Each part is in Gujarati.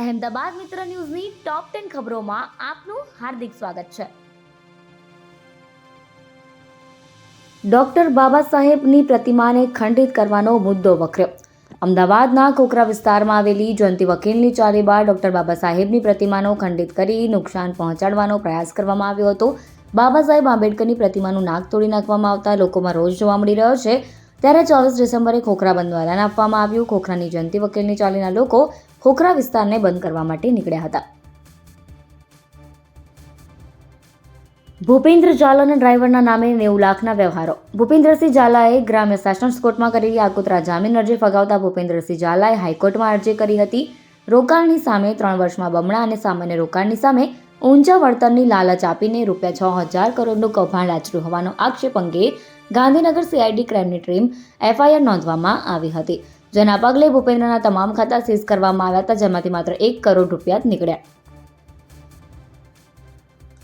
અહેમદાબાદ મિત્ર ન્યૂઝની ટોપ ટેન ખબરોમાં આપનું હાર્દિક સ્વાગત છે. ડોક્ટર બાબા સાહેબની પ્રતિમાને ખંડિત કરવાનો મુદ્દો વખર્યો. અમદાવાદના ખોખરા વિસ્તારમાં આવેલી જયંતિ વકીલની ચાલી બાર ડોક્ટર બાબા સાહેબની પ્રતિમાનો ખંડિત કરી નુકસાન પહોંચાડવાનો પ્રયાસ કરવામાં આવ્યો હતો. બાબા સાહેબ આંબેડકરની પ્રતિમાનું નાક તોડી નાખવામાં આવતા લોકોમાં રોષ જોવા મળી રહ્યો છે. ત્યારે ચોવીસ ડિસેમ્બરે ખોખરા બંધનું એલાન આપવામાં આવ્યું. ખોખરાની જયંતિ વકીલની ચાલીના લોકો ખોખરા વિસ્તારને બંધ કરવા માટે નીકળ્યા હતા. ભૂપેન્દ્ર ઝાલાના ડ્રાઈવરના નામે નેવું લાખના વ્યવહારો. ભૂપેન્દ્રસિંહ ઝાલાએ ગ્રામ્ય સેશન્સ કોર્ટમાં કરેલી આગોતરા જામીન અરજી ફગાવતા ભૂપેન્દ્રસિંહ ઝાલાએ હાઈકોર્ટમાં અરજી કરી હતી. રોકાણની સામે ત્રણ વર્ષમાં બમણા અને સામાન્ય રોકાણની સામે ઊંચા વળતરની લાલચ આપીને રૂપિયા છ હજાર કરોડનું કૌભાંડ આચર્યું હોવાનો આક્ષેપ અંગે ગાંધીનગર સીઆઈડી ક્રાઇમની ટીમ એફઆઈઆર નોંધવામાં આવી હતી, જેના પગલે ભૂપેન્દ્રના તમામ ખાતા સીઝ કરવામાં આવ્યા હતા, જેમાંથી માત્ર એક કરોડ રૂપિયા નીકળ્યા.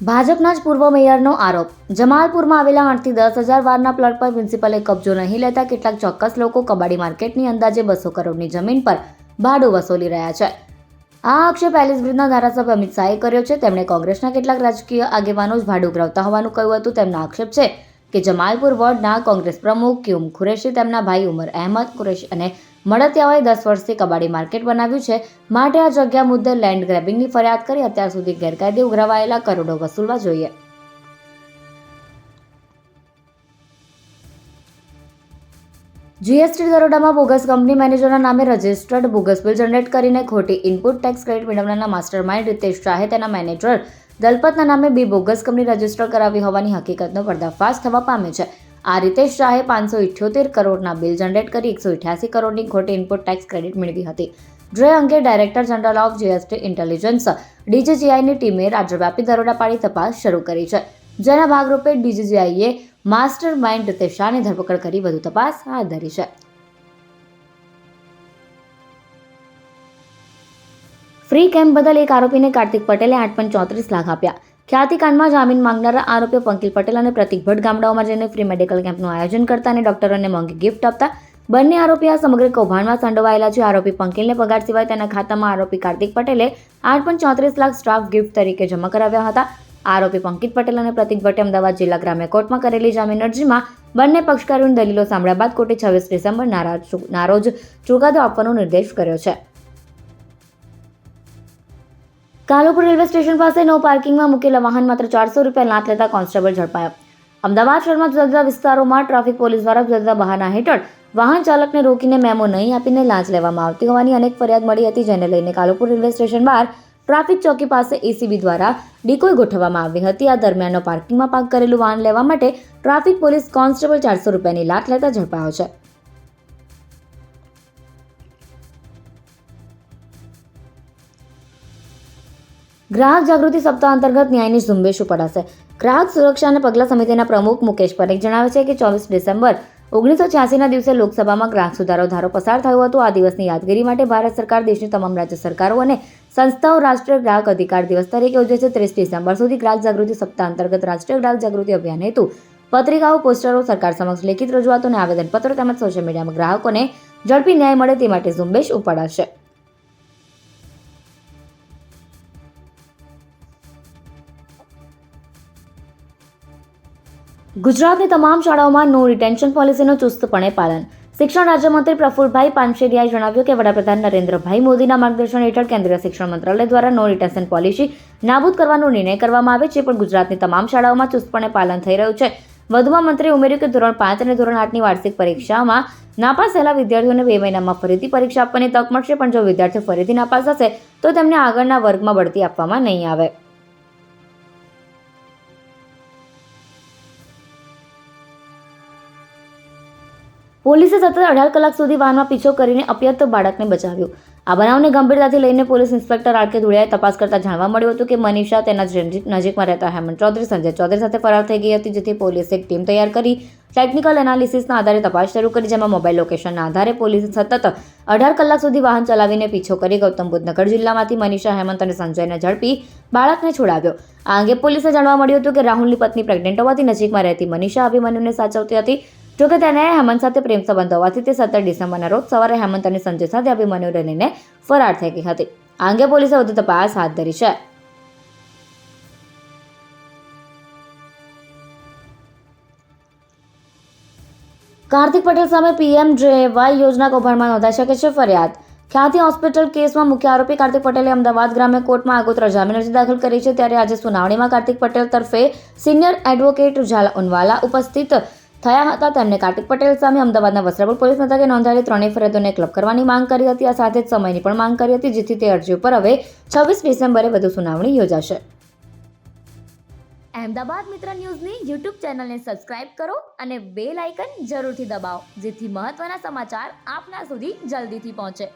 ભાજપના જ પૂર્વ મેયરનો આરોપ, જમાલપુરમાં આવેલા આઠથી દસ હજાર વારના પ્લોટ પર પ્રિન્સિપલે કબજો નહીં લેતા કેટલાક ચોક્કસ લોકો કબાડી માર્કેટની અંદાજે બસો કરોડની જમીન પર ભાડું વસૂલી રહ્યા છે. આ આક્ષેપ એલિસ બ્રિજના ધારાસભ્ય અમિત શાહે કર્યો છે. તેમણે કોંગ્રેસના કેટલાક રાજકીય આગેવાનો જ ભાડું ઉઘરાવતા હોવાનું કહ્યું હતું. તેમનો આક્ષેપ છે કે જમાલપુર વોર્ડના કોંગ્રેસ પ્રમુખ ક્યુમ કુરેશી તેમના ભાઈ ઉમર અહેમદ કુરેશી અને મળતિયાઓએ દસ વર્ષથી કબાડી માર્કેટ બનાવ્યું છે. માટે આ જગ્યા મુદ્દે લેન્ડ ગ્રેબિંગની ફરિયાદ કરી અત્યાર સુધી ગેરકાયદે ઉઘરાવાયેલા કરોડો વસૂલવા જોઈએ. જીએસટી દરોડામાં બોગસ કંપની મેનેજરના નામે રજિસ્ટર્ડ બોગસ બિલ જનરેટ કરીને ખોટી ઇનપુટ ટેક્સ ક્રેડિટ મેળવનારના માસ્ટર માઇન્ડ રીતેશ શાહે તેના મેનેજર દલપતના નામે બે બોગસ કંપની રજિસ્ટર કરાવી હોવાની હકીકતનો પર્દાફાશ થવા પામ્યો છે. આ રીતેશ શાહે પાંચસો ઇઠ્યોતેર કરોડના બિલ જનરેટ કરી એકસો ઇઠ્યાસી કરોડની ખોટી ઇનપુટ ટેક્સ ક્રેડિટ મેળવી હતી. જે અંગે director general of GST intelligence ડીજીજીઆઈની ટીમે રાજ્યવ્યાપી દરોડા પાડી તપાસ શરૂ કરી છે. જેના ભાગરૂપે ડીજીજીઆઈએ માસ્ટર માઇન્ડ રીતે શાહની ધરપકડ કરી વધુ તપાસ હાથ ધરી છે. ફ્રી કેમ્પ બદલ એક આરોપીને કાર્તિક પટેલે આઠ પોઈન્ટ ચોત્રીસ લાખ આપ્યા ખ્યાતિકાંડમાં જામીન માંગનારા આરોપીઓ પંકિલ પટેલ અને પ્રતિક ભટ્ટ ગામડાઓમાં જઈને ફ્રી મેડિકલ કેમ્પનું આયોજન કરતા અને ડોક્ટરોને મોંઘી ગિફ્ટ આપતા બંને આરોપી આ સમગ્ર કૌભાંડમાં સંડોવાયેલા છે આરોપી પંકિલને પગાર સિવાય તેના ખાતામાં આરોપી કાર્તિક પટેલે આઠ પોઈન્ટ ચોત્રીસ લાખ સ્ટાફ ગિફ્ટ તરીકે જમા કરાવ્યા હતા આરોપી પંકિત પટેલ અને પ્રતિક ભટ્ટે અમદાવાદ જિલ્લા ગ્રામ્ય કોર્ટમાં કરેલી જામીન અરજીમાં બંને પક્ષકારોની દલીલો સાંભળ્યા બાદ કોર્ટે છવ્વીસ ડિસેમ્બર નારોજ ચુકાદો આપવાનો નિર્દેશ કર્યો છે કાલુપુર રેલવે સ્ટેશન પાસે નો પાર્કિંગમાં મૂકેલા વાહન માત્ર ચારસો રૂપિયા લાંચ લેતા કોન્સ્ટેબલ ઝડપાયા. અમદાવાદ શહેરમાં જુદા જુદા વિસ્તારોમાં ટ્રાફિક પોલીસ દ્વારા જુદા જુદા બહાના હેઠળ વાહન ચાલકને રોકીને મેમો નહીં આપીને લાંચ લેવામાં આવતી હોવાની અનેક ફરિયાદ મળી હતી, જેને લઈને કાલુપુર રેલવે સ્ટેશન બહાર ટ્રાફિક ચોકી પાસે એસીબી દ્વારા ડિકોય ગોઠવવામાં આવી હતી. આ દરમિયાનનો પાર્કિંગમાં પાર્ક કરેલું વાહન લેવા માટે ટ્રાફિક પોલીસ કોન્સ્ટેબલ ચારસો રૂપિયાની લાંચ લેતા ઝડપાયો છે. ગ્રાહક જાગૃતિ સપ્તાહ અંતર્ગત ન્યાયની ઝુંબેશ ઉપડાશે. ગ્રાહક સુરક્ષા અને પગલાં સમિતિના પ્રમુખ મુકેશ પરેખ જણાવે છે કે ચોવીસ ડિસેમ્બર ઓગણીસો છ્યાસીના દિવસે લોકસભામાં ગ્રાહક સુધારો ધારો પસાર થયો હતો. આ દિવસની યાદગીરી માટે ભારત સરકાર દેશની તમામ રાજ્ય સરકારો અને સંસ્થાઓ રાષ્ટ્રીય ગ્રાહક અધિકાર દિવસ તરીકે ઉજવે છે. ત્રીસ ડિસેમ્બર સુધી ગ્રાહક જાગૃતિ સપ્તાહ અંતર્ગત રાષ્ટ્રીય ગ્રાહક જાગૃતિ અભિયાન હેતુ પત્રિકાઓ, પોસ્ટરો સરકાર સમક્ષ લેખિત રજૂઆતો અને આવેદનપત્રો તેમજ સોશિયલ મીડિયામાં ગ્રાહકોને ઝડપી ન્યાય મળે તે માટે ઝુંબેશ ઉપડાશે. ગુજરાતની તમામ શાળાઓમાં નો રિટેન્શન પોલિસીનું ચુસ્તપણે પાલન. શિક્ષણ રાજ્યમંત્રી પ્રફુલભાઈ પાનશેરિયાએ જણાવ્યું કે વડાપ્રધાન નરેન્દ્રભાઈ મોદીના માર્ગદર્શન હેઠળ કેન્દ્રીય શિક્ષણ મંત્રાલય દ્વારા નો રિટેન્શન પોલિસી નાબૂદ કરવાનો નિર્ણય કરવામાં આવે છે, પણ ગુજરાતની તમામ શાળાઓમાં ચુસ્તપણે પાલન થઈ રહ્યું છે. વધુમાં મંત્રીએ ઉમેર્યું કે ધોરણ પાંચ અને ધોરણ આઠની વાર્ષિક પરીક્ષામાં નાપાસ થયેલા વિદ્યાર્થીઓને બે મહિનામાં ફરીથી પરીક્ષા આપવાની તક મળશે, પણ જો વિદ્યાર્થીઓ ફરીથી નાપાસ થશે, તો તેમને આગળના વર્ગમાં બઢતી આપવામાં નહીં આવે. પોલીસે સતત અઢાર કલાક સુધી વાહનમાં પીછો કરીને અપયત બાળકને બચાવ્યું. આ બનાવને ગંભીરતાથી લઈને પોલીસ ઇન્સ્પેક્ટર આર કે ધુળિયાએ તપાસ કરતા જાણવા મળ્યું હતું કે મનીષા તેના નજીકમાં રહેતા હેમંત ચૌધરી સંજય ચૌધરી સાથે ફરાર થઈ ગઈ હતી, જેથી પોલીસે એક ટીમ તૈયાર કરી ટેકનિકલ એનાલિસિસના આધારે તપાસ શરૂ કરી, જેમાં મોબાઈલ લોકેશનના આધારે પોલીસે સતત અઢાર કલાક સુધી વાહન ચલાવીને પીછો કરી ગૌતમ બુદ્ધનગર જિલ્લામાંથી મનીષા હેમંત અને સંજયને ઝડપી બાળકને છોડાવ્યો. આ અંગે પોલીસે જાણવા મળ્યું હતું કે રાહુલની પત્ની પ્રેગ્નેન્ટ હોવાથી નજીકમાં રહેતી મનીષા અભિમન્યુને સાચવતી હતી. જોકે તેને હેમંત સાથે પ્રેમ સંબંધ હોવાથી તે સત્તર ડિસેમ્બરના રોજ સવારે હેમંત અને સંજય સાથે અભિમન્યુ લઈને ફરાર થઈ ગઈ હતી. આ અંગે પોલીસે વધુ તપાસ હાથ ધરી છે. કાર્તિક પટેલ સામે પીએમ જેવાય યોજના કૌભાંડમાં નોંધાઈ શકે છે ફરિયાદ. ખ્યાતિ હોસ્પિટલ કેસમાં મુખ્ય આરોપી કાર્તિક પટેલે અમદાવાદ ગ્રામ્ય કોર્ટમાં આગોતરા જામીન અરજી દાખલ કરી છે. ત્યારે આજે સુનાવણીમાં કાર્તિક પટેલ તરફે સિનિયર એડવોકેટ ઝાલા ઉનવાલા ઉપસ્થિત થયા હતા. તેમને કાર્તિક પટેલ સામે અમદાવાદના વસ્ત્રાપુર પોલીસ મથકે નોંધાયેલી ત્રણેય ફરિયાદોને ક્લબ કરવાની માંગ કરી હતી. આ સાથે જ સમયની પણ માંગ કરી હતી, જેથી તે અરજી ઉપર હવે છવ્વીસ ડિસેમ્બરે વધુ સુનાવણી યોજાશે. અહેમદાબાદ મિત્ર ન્યૂઝની યુટ્યુબ ચેનલને સબસ્ક્રાઇબ કરો અને બેલ આઇકન જરૂરથી દબાવો, જેથી મહત્ત્વના સમાચાર આપના સુધી જલ્દીથી પહોંચે.